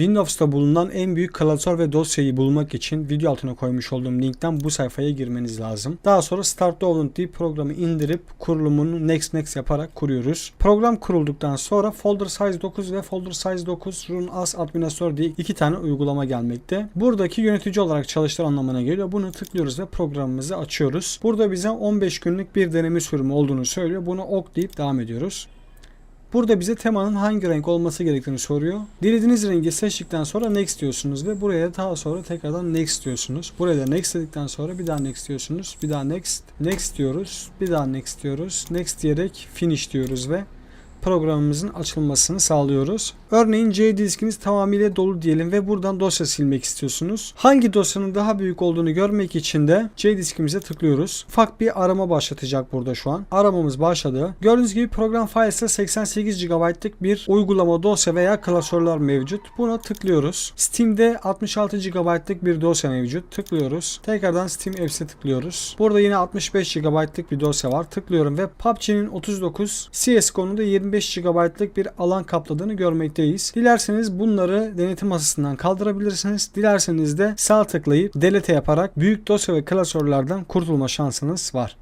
Windows'ta bulunan en büyük klasör ve dosyayı bulmak için video altına koymuş olduğum linkten bu sayfaya girmeniz lazım. Daha sonra Start Download deyip programı indirip kurulumunu next next yaparak kuruyoruz. Program kurulduktan sonra Folder Size 9 ve Folder Size 9 Run as Administrator diye iki tane uygulama gelmekte. Buradaki yönetici olarak çalıştır anlamına geliyor. Bunu tıklıyoruz ve programımızı açıyoruz. Burada bize 15 günlük bir deneme sürümü olduğunu söylüyor. Bunu ok deyip devam ediyoruz. Burada bize temanın hangi renk olması gerektiğini soruyor. Dilediğiniz rengi seçtikten sonra next diyorsunuz ve buraya daha sonra tekrardan next diyorsunuz. Buraya da next dedikten sonra bir daha next diyorsunuz. Bir daha next, next diyoruz. Bir daha next diyoruz. Next diyerek finish diyoruz ve programımızın açılmasını sağlıyoruz. Örneğin C diskiniz tamamıyla dolu diyelim ve buradan dosya silmek istiyorsunuz. Hangi dosyanın daha büyük olduğunu görmek için de C diskimize tıklıyoruz. Ufak bir arama başlatacak burada şu an. Aramamız başladı. Gördüğünüz gibi program files'te 88 GB'lık bir uygulama dosya veya klasörler mevcut. Buna tıklıyoruz. Steam'de 66 GB'lık bir dosya mevcut. Tıklıyoruz. Tekrardan Steam Apps'e tıklıyoruz. Burada yine 65 GB'lık bir dosya var. Tıklıyorum ve PUBG'nin 39, CSGO'nun da 25 GB'lık bir alan kapladığını görmekteyiz. Dilerseniz bunları denetim masasından kaldırabilirsiniz. Dilerseniz de sağ tıklayıp delete yaparak büyük dosya ve klasörlerden kurtulma şansınız var.